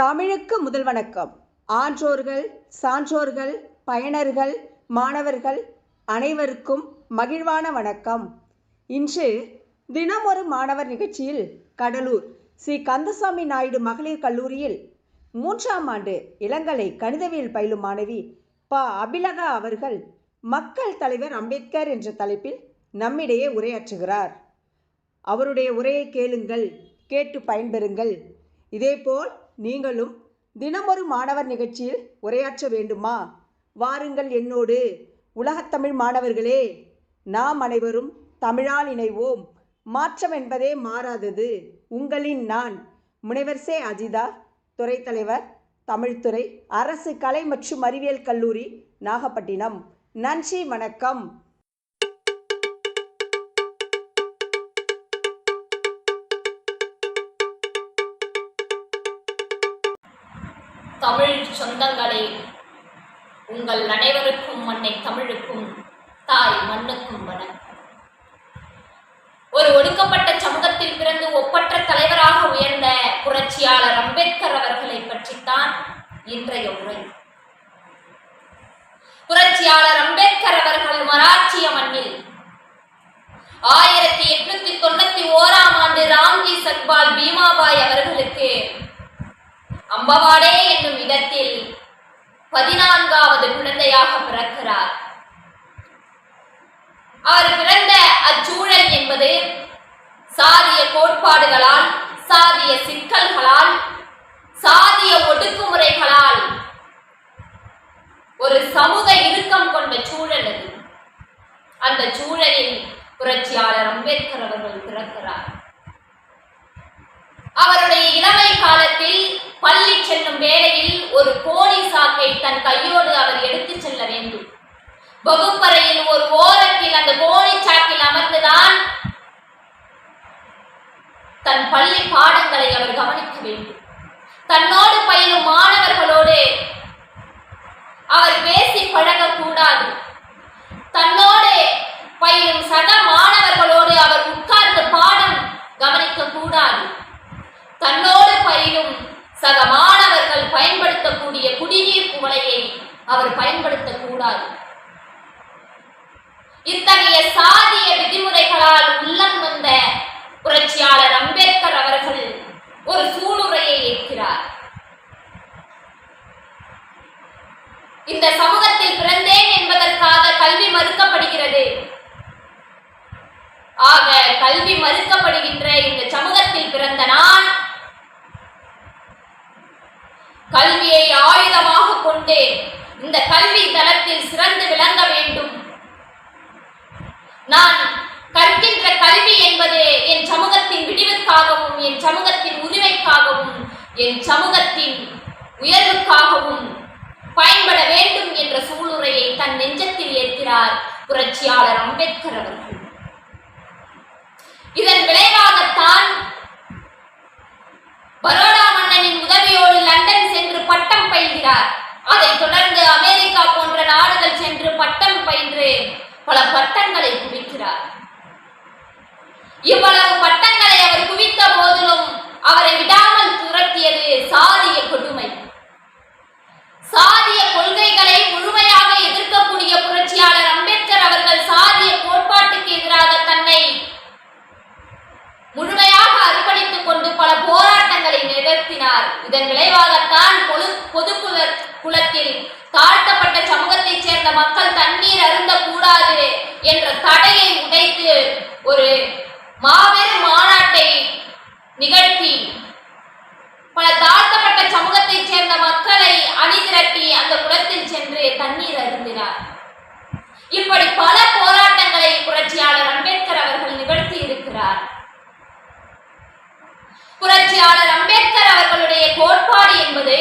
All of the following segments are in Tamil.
தமிழுக்கு முதல் வணக்கம். ஆன்றோர்கள் சான்றோர்கள் பயனர்கள் மாணவர்கள் அனைவருக்கும் மகிழ்வான வணக்கம். இன்று தினம் ஒரு மாணவர் நிகழ்ச்சியில் கடலூர் ஸ்ரீ கந்தசாமி நாயுடு மகளிர் கல்லூரியில் மூன்றாம் ஆண்டு இளங்கலை கணிதவியல் பயிலும் மாணவி ப. அபிலகா அவர்கள் மக்கள் தலைவர் அம்பேத்கர் என்ற தலைப்பில் நம்மிடையே உரையாற்றுகிறார். அவருடைய உரையை கேளுங்கள் கேட்டு பயன்பெறுங்கள். இதேபோல் நீங்களும் தினமொரு மாணவர் நிகழ்ச்சியில் உரையாற்ற வேண்டுமா? வாருங்கள் என்னோடு. உலகத்தமிழ் மாணவர்களே நாம் அனைவரும் தமிழால் இணைவோம். மாற்றம் என்பதே மாறாதது. உங்களின் நான் முனைவர் சே. அஜிதா துறைத்தலைவர் தமிழ்துறை அரசு கலை மற்றும் அறிவியல் கல்லூரி நாகப்பட்டினம். நன்றி வணக்கம். தமிழ் சொந்தங்களே உங்கள் அனைவருக்கும் மண்ணை தமிழுக்கும் தாய் மண்ணுக்கும் வணக்கம். ஒரு ஒடுக்கப்பட்ட சமூகத்தில் பிறந்து ஒப்பற்ற தலைவராக உயர்ந்த புரட்சியாளர் அம்பேத்கர் அவர்களை பற்றித்தான் இன்றைய உரை. புரட்சியாளர் அம்பேத்கர் அவர்கள் மராட்சிய மண்ணில் ஆயிரத்தி எட்நூத்தி தொண்ணூத்தி ஓராம் ஆண்டு ராம்ஜி சக்பால் பீமாபாய் அவர்களுக்கு அம்பவாடே என்னும் இடத்தில் பதினான்காவது குழந்தையாக பிறக்கிறார். அவர் பிறந்த அச்சூழல் என்பது சாதிய கோட்பாடுகளால் சாதிய சிக்கல்களால் சாதிய ஒடுக்குமுறைகளால் ஒரு சமூக இறுக்கம் கொண்ட சூழல் அது. அந்த சூழலில் புரட்சியாளர் அம்பேத்கர் அவர்கள் பிறக்கிறார். அவருடைய இளமை கால பள்ளி செல்லும் வேளையில் ஒரு கோழி சாக்கை தன் கையோடு அவர் எடுத்துச் செல்ல வேண்டும். வகுப்பறையில் ஒரு ஓரத்தில் அந்த கோழி சாக்கில் அமர்ந்துதான் தன் பள்ளி பாடங்களை அவர் கவனிக்க வேண்டும். தன்னோடு பயிலும் மாணவர்களோடு அவர் பேசி பழகக்கூடாது. தன்னோடு பயிலும் சக மாணவர்களோடு அவர் உட்கார்ந்து பாட கவனிக்க கூடாது தன்னோடு பயிலும் சக மாணவர்கள் பயன்படுத்தக்கூடிய குடிநீர் குவளையை அவர் பயன்படுத்தக்கூடாது. இத்தகைய சாதிய விதிமுறைகளால் உள்ளம் வந்த புரட்சியாளர் அம்பேத்கர் அவர்கள் ஒரு சூளுரையை ஏற்கிறார். இந்த சமூகத்தில் பிறந்தேன் என்பதற்காக கல்வி மறுக்கப்படுகிறது. ஆக கல்வி மறுக்கப்படுகின்ற இந்த சமூகத்தில் பிறந்த நான் கல்வியை ஆயுதமாக கொண்டு இந்த கல்வி தளத்தில் சிறந்து விளங்க வேண்டும். நான் கற்கின்ற கல்வி என்பது என் சமூகத்தின் விடிவுக்காகவும் என் சமூகத்தின் உரிமைக்காகவும் என் சமூகத்தின் உயர்வுக்காகவும் பயன்பட வேண்டும் என்ற சூளுரையை தன் நெஞ்சத்தில் ஏற்கிறார் புரட்சியாளர் அம்பேத்கர் அவர்கள். இதன் விளைவாகத்தான் பரோடா மன்னனின் உதவியோடு லண்டன் சென்று பட்டம் பயில்கிறார். அதைத் தொடர்ந்து அமெரிக்கா போன்ற நாடுகள் சென்று பட்டம் பயின்று பல பட்டங்களை குவிக்கிறார். இவ்வளவு பட்டங்களை அவர் குவித்த போதிலும் அவரை விடாமல் துரத்தியது சாதிய கொடுமை. சாதிய கொள்கைகளை முழுமையாக எதிர்க்கக்கூடிய புரட்சியாளர் அம்பேத்கர் அவர்கள் சாதிய கோட்பாட்டுக்கு எதிராக தன்னை முழுமையாக அர்ப்பணித்துக் கொண்டு பல போராட்டங்களை நிகழ்த்தினார். இதன் விளைவாகத்தான் பொது பொதுக்குழு குளத்தில் தாழ்த்தப்பட்ட சமூகத்தைச் சேர்ந்த மக்கள் தண்ணீர் அருந்த கூடாது என்ற தடையை உடைத்து ஒரு மாபெரும் மாநாட்டை நிகழ்த்தி பல தாழ்த்தப்பட்ட சமூகத்தைச் சேர்ந்த மக்களை அணிதிரட்டி அந்த குளத்தில் சென்று தண்ணீர் அருந்தினார். இப்படி பல போராட்டங்களை புரட்சியாளர் அம்பேத்கர் அவர்கள் நிகழ்த்தி இருக்கிறார். புரட்சியாளர் அம்பேத்கர் அவர்களுடைய கோட்பாடு என்பது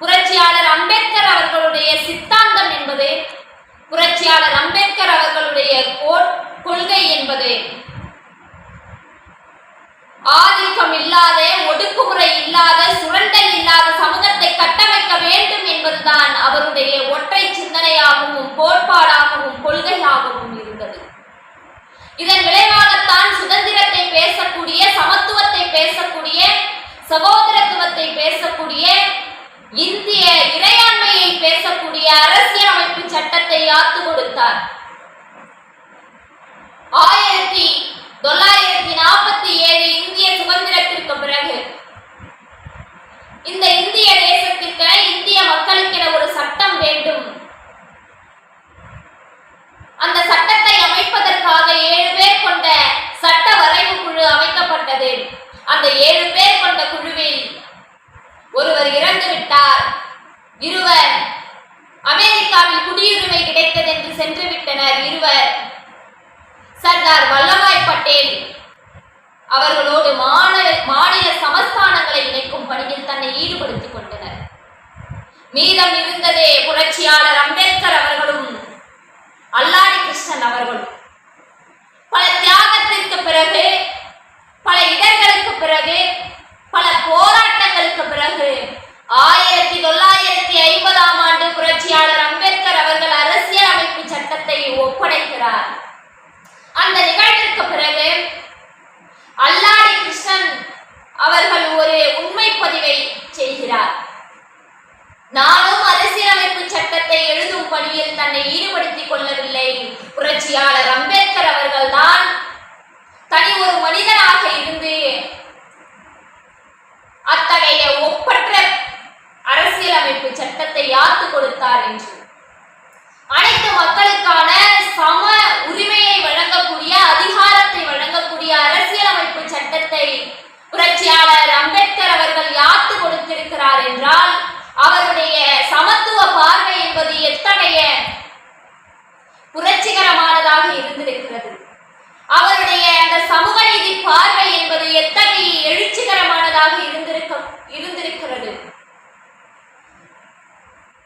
புரட்சியாளர் அம்பேத்கர் அவர்களுடைய சித்தாந்தம் என்பது புரட்சியாளர் அம்பேத்கர் அவர்களுடைய கோட் கொள்கை என்பது. ஆதிக்கம் இல்லாத ஒடுக்குமுறை இல்லாத சுரண்டல் இல்லாத சமூகத்தை கட்டமைக்க வேண்டும் என்பதுதான் அவருடைய ஒற்றை சிந்தனையாகவும் கோட்பாடாகவும் கொள்கையாகவும் இருந்தது. இதன் விளைவாகத்தான் சுதந்திரத்தை பேசக்கூடிய சமத்துவத்தை பேசக்கூடிய சகோதரத்துவத்தை பேச இந்திய இறையாண்மையை பேசக்கூடிய அரசியலமைப்பு சட்டத்தை யாத்து கொடுத்தார் ஆயிரத்தி தொள்ளாயிரத்தி நாற்பத்தி ஏழு இந்திய சுதந்திரத்திற்கு பிறகு இந்த இந்திய தேசத்திற்கென இந்திய மக்களுக்கென ஒரு சட்டம் வேண்டும் அந்த சட்டத்தை அமைப்பதற்காக ஏழு பேர் கொண்ட சட்ட வரைவு குழு அமைக்கப்பட்டது அந்த ஏழு பேர் கொண்ட குழுவில் ஒருவர் இறந்து விட்டார் இருவர் அமெரிக்காவில் குடியுரிமை கிடைத்தது என்று சென்று விட்டனர் இருவர். சர்தார் வல்லபாய் பட்டேல் அவர்களோடு மாநில மாநில சமஸ்தானங்களை இணைக்கும் பணியில் தன்னை ஈடுபடுத்திக் கொண்டனர். மீதம் இருந்ததே புரட்சியாளர் அம்பேத்கர் அவர்களும் அல்லாடி கிருஷ்ணன் அவர்களும். பல தியாகத்திற்கு பிறகு பல இடர்களுக்கு பிறகு பல போராட்டங்களுக்கு பிறகு ஆயிரத்தி தொள்ளாயிரத்தி ஐம்பதாம் ஆண்டு புரட்சியாளர் அம்பேத்கர் அவர்கள் அரசியல் அமைப்பு சட்டத்தை ஒப்படைக்கிறார். அந்த நிகழ்விற்கு பிறகு அல்லாடி கிருஷ்ணன் அவர்கள் ஒரு உண்மை பதிவை செய்கிறார். நானும் அரசியலமைப்பு சட்டத்தை எழுதும் பணியில் தன்னை ஈடுபடுத்திக் கொள்ளவில்லை. புரட்சியாளர் அம்பேத்கர் அவர்கள் தான் தனி ஒரு மனிதனாக இருந்து அத்தகைய ஒப்பற்ற அரசியலமைப்பு சட்டத்தை யாத்து கொடுத்தார் என்று. அனைத்து மக்களுக்கான சம உரிமையை வழங்கக்கூடிய அதிகாரத்தை வழங்கக்கூடிய அரசியலமைப்பு சட்டத்தை புரட்சியாளர் அம்பேத்கர் அவர்கள் யாத்து கொடுத்திருக்கிறார் என்றால் அவருடைய சமத்துவ பார்வை என்பது எத்தகைய புரட்சிகரமானதாக இருந்திருக்கிறது? அவருடைய அந்த சமூக நீதி பார்வை என்பது எத்தகைய எழுச்சிகரமானதாக இருந்திருக்க இருந்திருக்கிறது?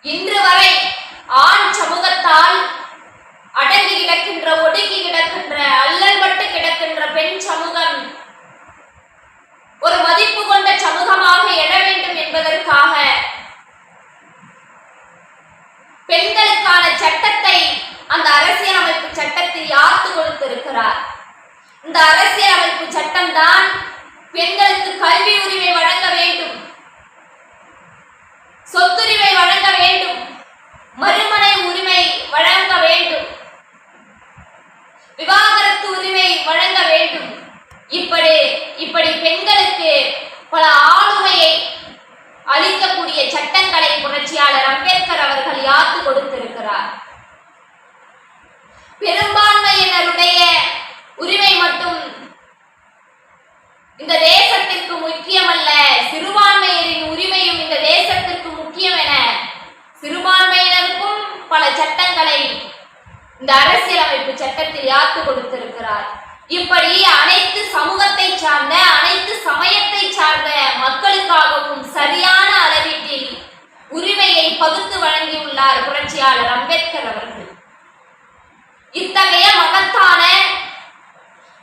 இன்று வரை ஆண் சமூகத்தால் அடங்கி கிடக்கின்ற ஒடுங்கி கிடக்கின்ற அல்லல்பட்டு கிடக்கின்ற பெண் சமூகம். ஒரு மதிப்பு கொண்ட சமூகமாக எழ வேண்டும் என்பதற்காக பெண்களுக்கான சட்டத்தை அந்த அரசியலமைப்பு சட்டத்தில் யாத்து கொடுத்திருக்கிறார்? இந்த அரசியலமைப்பு சட்டம் தான் பெண்களுக்கு கல்வி உரிமை வழங்க வேண்டும். சொத்துரிமை வழங்க வேண்டும் மறுமனை உரிமை வழங்க வேண்டும் விவாகரத்து உரிமை வழங்க வேண்டும் இப்படி இப்படி பெண்களுக்கு பல ஆளுமையை அளிக்கக்கூடிய சட்டங்களை புரட்சியாளர் அம்பேத்கர் அவர்கள் யாத்து கொடுத்திருக்கிறார் பெரும்பான்மையினருடைய உரிமை மட்டும் இந்த தேசத்திற்கு முக்கியமல்ல சிறுபான்மையினரின் உரிமையும் இந்த தேசத்திற்கு முக்கியம் என சிறுபான்மையினருக்கும் பல சட்டங்களை இந்த அரசியலமைப்பு சட்டத்தில் யாத்து கொடுத்திருக்கிறார். இப்படி அனைத்து சமூகத்தை சார்ந்த அனைத்து சமயத்தை சார்ந்த மக்களுக்காகவும் சரியான அளவீட்டில் உரிமையை பகுத்து வழங்கியுள்ளார் புரட்சியாளர் அம்பேத்கர் அவர்கள். இத்தகைய மகத்தான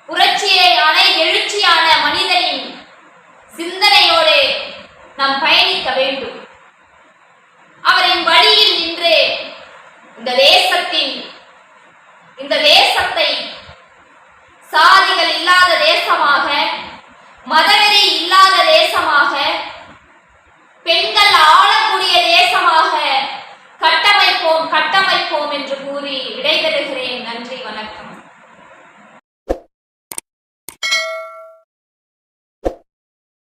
புரட்சியான எழுச்சியான மனிதனின் சிந்தனையோடு நாம் பயணிக்க வேண்டும். அவரின் வழியில் நின்று இந்த தேசத்தின் இந்த தேசத்தை சாதிகள் இல்லாத தேசமாக